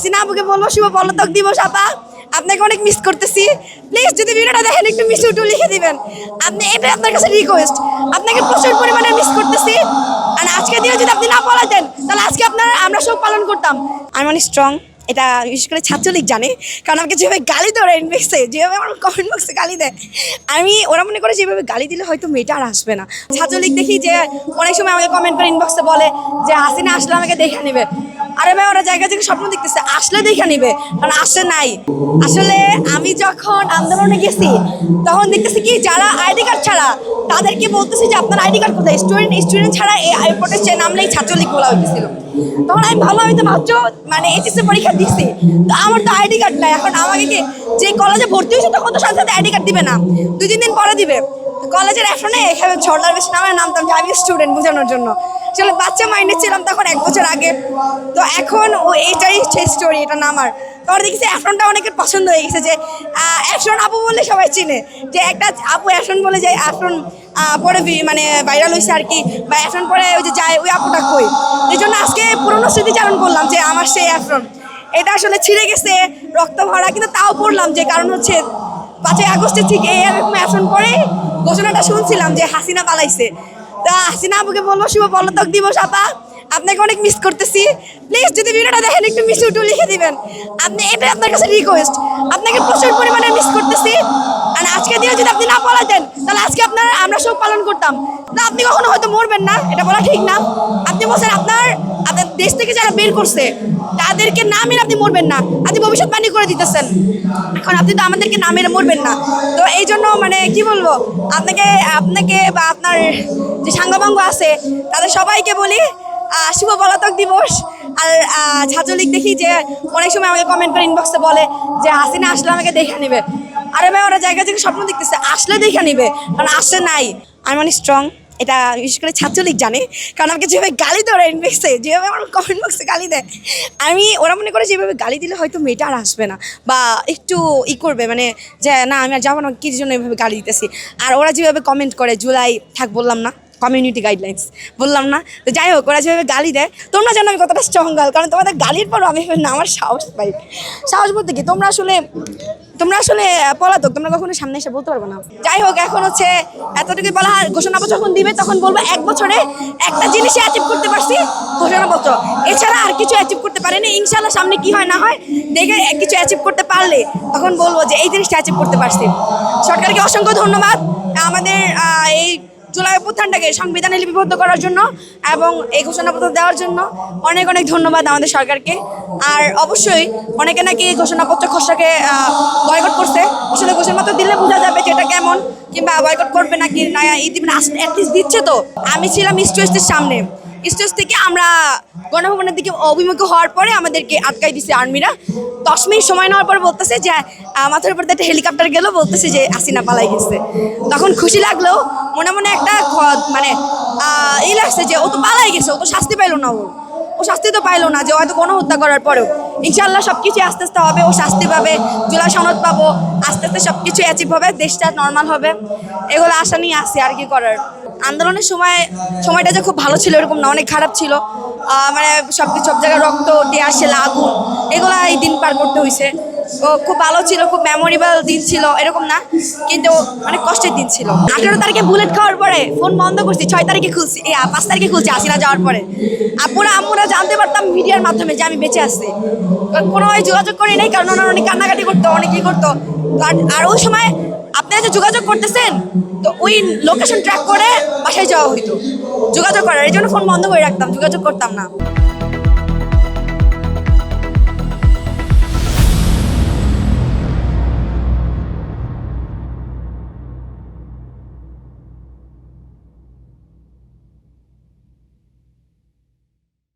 হাসিনা আপুকে বলব শুভ পলাতক দিবস, আপা। আপনাকে অনেক মিস করতেছি। প্লিজ যদি ভিডিওটা দেখেন, একটু মিস উটু লিখে দিবেন। আপনি এটা আপনার কাছে রিকোয়েস্ট আপনাকে প্রচুর পরিমাণে মিস করতেছি। আর আজকে দিনে যদি আপনি না পলাতেন তাহলে আজকে আপনার, আমরা সব পালন করতাম। আমি অনেক স্ট্রং এটা বিশেষ করে ছাত্রলীগ জানে। কারণ আমাকে যেভাবে গালি দেয় ওরা ইনবক্সে যেভাবে আমার কমেন্ট বক্সে গালি দেয়। আমি, ওরা মনে করে যেভাবে গালি দিলে হয়তো মেয়েটা আর আসবে না। ছাত্রলীগ দেখি যে, অনেক সময় আমাকে কমেন্ট করে ইনবক্সে বলে যে হাসিনা আসলে আমাকে দেখে নেবে। আরে ভাই, ওরা জায়গা থেকে স্বপ্ন দেখতেছে। আসলে দেখে নিবে, কারণ আসে নাই। আসলে আমি যখন আন্দোলনে গেছি, তখন দেখতেছি কি, যারা আইডি কার্ড ছাড়া, তাদেরকে বলতেছি যে, আপনার আইডি কার্ড কোথায়? স্টুডেন্ট স্টুডেন্ট ছাড়া এই এয়ারপোর্টে নামলেই ছাত্রলীগ বলা হইতেছিল। তখন আমি ভালো আমি তো মাত্র মানে এইচএসসি পরীক্ষা দিচ্ছি তো আমার তো আইডি কার্ড নাই। এখন আমাকে কি, যে কলেজে ভর্তি হয়েছে, তখন তো সাথে সাথে আইডি কার্ড দিবে না। দুই, তিন দিন পরে দিবে। কলেজের এখনে এখানে ঝর্ণার বেশি নামে নামতাম যে আমি স্টুডেন্ট বোঝানোর জন্য। আসলে বাচ্চা মাইন্ডে ছিলাম তখন এক বছর আগে। তো এখন ও এইটাই সেই স্টোরি এটা নামার তখন দেখছি অ্যাফরনটা অনেকের পছন্দ হয়ে গেছে যে অ্যাফরন আপু বলে সবাই চিনে। যে একটা আপু অ্যাফরন বলে যায় অ্যাফরন পরে মানে ভাইরাল হয়েছে আর কি, বা অ্যাফরন পরে ওই যে যায় ওই আপুটা কই। এই জন্য আজকে পুরনো স্মৃতিচারণ করলাম যে আমার সেই অ্যাফরন এটা আসলে ছিঁড়ে গেছে, রক্ত ভরা, কিন্তু তাও পড়লাম যে কারণ হচ্ছে পাঁচই আগস্টের ঠিক এই এরকম আসন পরে ঘোষণাটা শুনছিলাম যে হাসিনা পালাইছে। তা হাসিনা আপুকে বলব, শুভ পলাতক দিবস আপা। আপনাকে অনেক মিস করতেছি। প্লিজ যদি ভিডিওটা দেখেন, একটু মিস উঠু লিখে দিবেন। আপনি এটাই আপনার কাছে রিকোয়েস্ট আপনাকে প্রচুর পরিমাণে মিস করতেছি। আর আজকে দিয়ে যদি আপনি না পলাতেন তাহলে আজকে আপনার, আমরা সব পালন করতাম। না, আপনি কখনো হয়তো মরবেন না, এটা বলা ঠিক না। আপনি বলছেন আপনার আপনার দেশ থেকে যারা বের করছে, তাদেরকে না মেরে আপনি মরবেন না। আপনি ভবিষ্যৎবাণী করে দিতেছেন। এখন আপনি তো আমাদেরকে না মেরে মরবেন না। তো এই জন্য মানে কি বলব, আপনাকে আপনাকে বা আপনার যে সাঙ্গবাঙ্গ আছে, তাদের সবাইকে বলি শুভ পলাতক দিবস। আর ছাত্রলীগ দেখি যে অনেক সময় আমাকে কমেন্ট করে ইনবক্সে বলে যে, হাসিনা আসলে আমাকে দেখে নেবে। আরে ভাই, ওরা জায়গা থেকে স্বপ্ন দেখতেছে, আসলে দেখে নিবে। কারণ আসে নাই। আমি মানে স্ট্রং এটা বিশেষ করে ছাত্রলীগ জানে। কারণ আমাকে যেভাবে গালি দেয় ওরা ইনবক্সে যেভাবে আমার কমেন্ট বক্সে গালি দেয়। আমি, ওরা মনে করে যেভাবে গালি দিলে হয়তো মেয়েটা আর আসবে না, বা একটু ই করবে মানে যে, না, আমি আর যাব না, কী জন্য এভাবে গালি দিতেছি? আর ওরা যেভাবে কমেন্ট করে, জুলাই, থাক, বললাম না। কমিউনিটি গাইডলাইন্স বললাম না, তো যাই হোক, ওরা যেভাবে গালি দেয়, তোমরা জানো আমি কতটা স্ট্রঙ্গাল কারণ তোমাদের গালির পরও আমি না, আমার সাহস পাই। সাহস বলতে কি, তোমরা আসলে তোমরা আসলে পলাতক, তোমরা কখনো সামনে এসে বলতে পারবে না। যাই হোক, এখন হচ্ছে এতটুকু বলা হয় ঘোষণাপত্র যখন দিবে, তখন বলব এক বছরে একটা জিনিসই অ্যাচিভ করতে পারছি ঘোষণাপত্র এছাড়া আর কিছু অ্যাচিভ করতে পারিনি ইনশাল্লাহ সামনে কি হয় না হয়, দেখে কিছু অ্যাচিভ করতে পারলে তখন বলব যে এই জিনিসটা অ্যাচিভ করতে পারছি। সরকারকে অসংখ্য ধন্যবাদ। আমাদের এই জুলাই অভ্যুত্থানটাকে সংবিধানে লিপিবদ্ধ করার জন্য এবং এই ঘোষণাপত্র দেওয়ার জন্য অনেক অনেক ধন্যবাদ আমাদের সরকারকে। আর অবশ্যই অনেকে নাকি এই ঘোষণাপত্র খসড়াকে বয়কট করছে। আসলে ঘোষণাপত্র দিলে বোঝা যাবে যে এটা কেমন, কিংবা বয়কট করবে নাকি, না, এই দিবে অ্যাটলিস্ট দিচ্ছে তো। আমি ছিলাম স্টেজের সামনে। স্টেজ থেকে আমরা গণভবনের দিকে অভিমুখী হওয়ার পরে আমাদেরকে আটকাই দিছে আর্মিরা। দশ মিনিট সময় নেওয়ার পর বলতেছে যে মাথার উপর একটা হেলিকপ্টার গেল বলতেছে যে আসিনা পালাই গেছে। তখন খুশি লাগলেও মনে মনে একটা মানে আহ, ই লাগছে যে ও তো পালাই গেছে ও তো শাস্তি পাইলো না ও। ও শাস্তি তো পাইলো না যে হয়তো কোনো হত্যা করার পরেও। ইনশাল্লাহ সব কিছু আস্তে আস্তে হবে ও শাস্তি পাবে জুলাই সনদ পাবো আস্তে আস্তে সব কিছু অ্যাচিভ হবে দেশটা নর্মাল হবে। এগুলো আশা নিয়ে আসি আর কি করার। আন্দোলনের সময়, সময়টা যে খুব ভালো ছিল, এরকম না, অনেক খারাপ ছিল। মানে সব কিছু সব জায়গায় রক্ত টিয়ার শেল আগুন এগুলো এই দিন পার করতে হয়েছে খুব ভালো ছিল, খুব মেমোরেবল দিন ছিল, এরকম না, কিন্তু অনেক কষ্টের দিন ছিল। আঠেরো তারিখে বুলেট খাওয়ার পরে ফোন বন্ধ করছি, ছয় তারিখে খুলছি, এই পাঁচ তারিখে খুলছি, আসিনা যাওয়ার পরে। আপুরা আম্মুরা জানতে পারতাম, মিডিয়ার মাধ্যমে যে আমি বেঁচে আছি। কোনো যোগাযোগ করি নাই, কারণ ওনারা অনেক কান্নাকাটি করতো, অনেক ই করতো। আর- আর ওই সময় আপনি যে যোগাযোগ করতেছেন, তো ওই লোকেশন ট্র্যাক করে বাসায় যাওয়া হইতো। যোগাযোগ করার, এই জন্য ফোন বন্ধ করে রাখতাম, যোগাযোগ করতাম না।